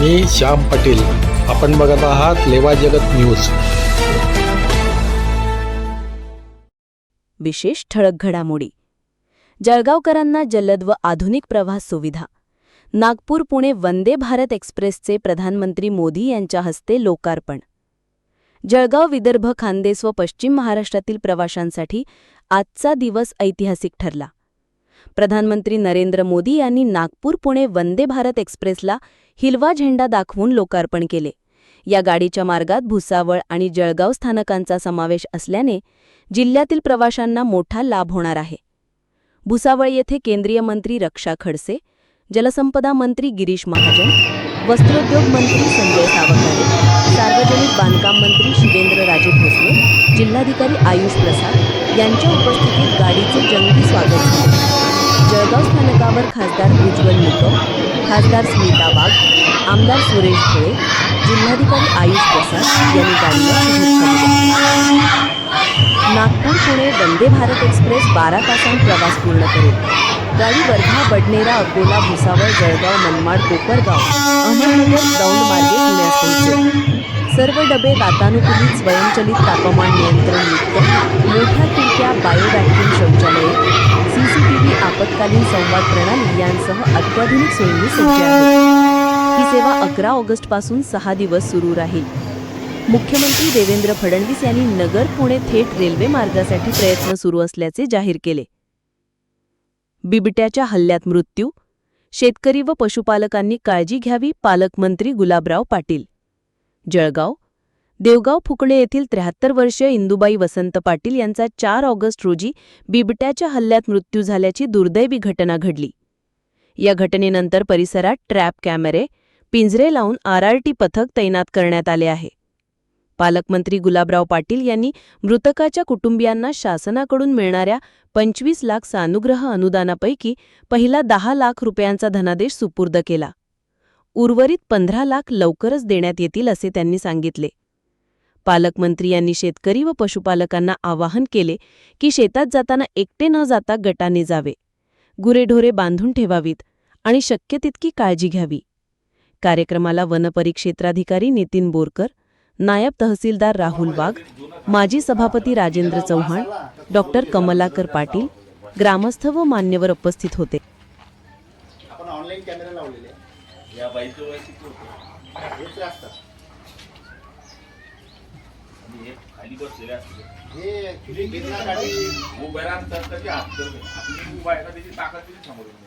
मी श्याम पाटील. आपण बघत आहात लेवा जगत न्यूज. विशेष ठळक घडामोडी. जळगावकरांना जलद व आधुनिक प्रवास सुविधा. नागपूर पुणे वंदे भारत एक्सप्रेसचे प्रधानमंत्री मोदी यांच्या हस्ते लोकार्पण. जळगाव विदर्भ खानदेश व पश्चिम महाराष्ट्रातील प्रवाशांसाठी आजचा दिवस ऐतिहासिक ठरला. प्रधानमंत्री नरेंद्र मोदी यांनी नागपूर पुणे वंदे भारत एक्सप्रेसला हिलवा झेंडा दाखवून लोकार्पण केले. या गाडीच्या मार्गात भुसावळ आणि जळगाव स्थानकांचा समावेश असल्याने जिल्ह्यातील प्रवाशांना मोठा लाभ होणार आहे. भुसावळ येथे केंद्रीय मंत्री रक्षा खडसे जलसंपदा मंत्री गिरीश महाजन वस्त्रोद्योग मंत्री संजय सावकारे सार्वजनिक बांधकाम मंत्री शिवेंद्र राजे भोसले जिल्हाधिकारी आयुष प्रसाद यांच्या उपस्थितीत गाडीचे जंगी स्वागत झाले. जळगाव स्थानकावर खासदार उज्ज्वल निकम खासदार स्मिता वाघ आमदार सुरेश भोळे जिल्हाधिकारी आयुष प्रसाद यांनी गाडीला शुभेच्छा नागपूर पुणे वंदे भारत एक्सप्रेस बारा तासांत प्रवास पूर्ण करेल. गाडी वर्धा बडनेरा अकोला भुसावळ जळगाव मनमाड कोपरगाव अहमदनगर दौंड मार्गे पुण्यास पोहोचेल. सर्व डबे वातानुकूलित स्वयंचलित तापमान नियंत्रण युक्त मोठ्या खिडक्या बायोवॅक्यूम शौचालये सीसीटीव्ही आपत्कालीन संवाद प्रणाली यांसह अत्याधुनिक सोयींनी सज्ज आहे ही सेवा अकरा ऑगस्टपासून सहा दिवस सुरू राहील. मुख्यमंत्री देवेंद्र फडणवीस यांनी नगर पुणे थेट रेल्वे मार्गासाठी प्रयत्न सुरू असल्याचे जाहीर केले. बिबट्याच्या हल्ल्यात मृत्यू शेतकरी व पशुपालकांनी काळजी घ्यावी पालकमंत्री गुलाबराव पाटील जळगाव देवगाव फुकळे येथील त्र्याहत्तर वर्षीय इंदुबाई वसंत पाटील यांचा चार ऑगस्ट रोजी बिबट्याच्या हल्ल्यात मृत्यू झाल्याची दुर्दैवी घटना घडली. या घटनेनंतर परिसरात ट्रॅप कॅमेरे पिंजरे लावून आरआरटी पथक तैनात करण्यात आले आहे. पालकमंत्री गुलाबराव पाटील यांनी मृतकाच्या कुटुंबियांना शासनाकडून मिळणाऱ्या पंचवीस लाख सानुग्रह अनुदानापैकी पहिला दहा लाख रुपयांचा धनादेश सुपूर्द केला. उर्वरित पंधरा लाख लवकरच देण्यात येतील असे त्यांनी सांगितले. पालकमंत्री यांनी शेतकरी व पशुपालकांना आवाहन केले की शेतात जाताना एकटे न जाता गटाने जावे. गुरेढोरे बांधून ठेवावीत आणि शक्य तितकी काळजी घ्यावी. कार्यक्रमाला वनपरिक्षेत्राधिकारी नितीन बोरकर नायब तहसीलदार राहुल वाघ माजी सभापती राजेंद्र चव्हाण डॉक्टर कमलाकर पाटील ग्रामस्थ व मान्यवर उपस्थित होते. या बाईचं वय किती होतं. हेच असतात आणि हे खाली बसलेले असते हे गिरणासाठी उभे राहतात तर ते हात आपली उभा आहे का त्याची ताकद किती समोर येऊन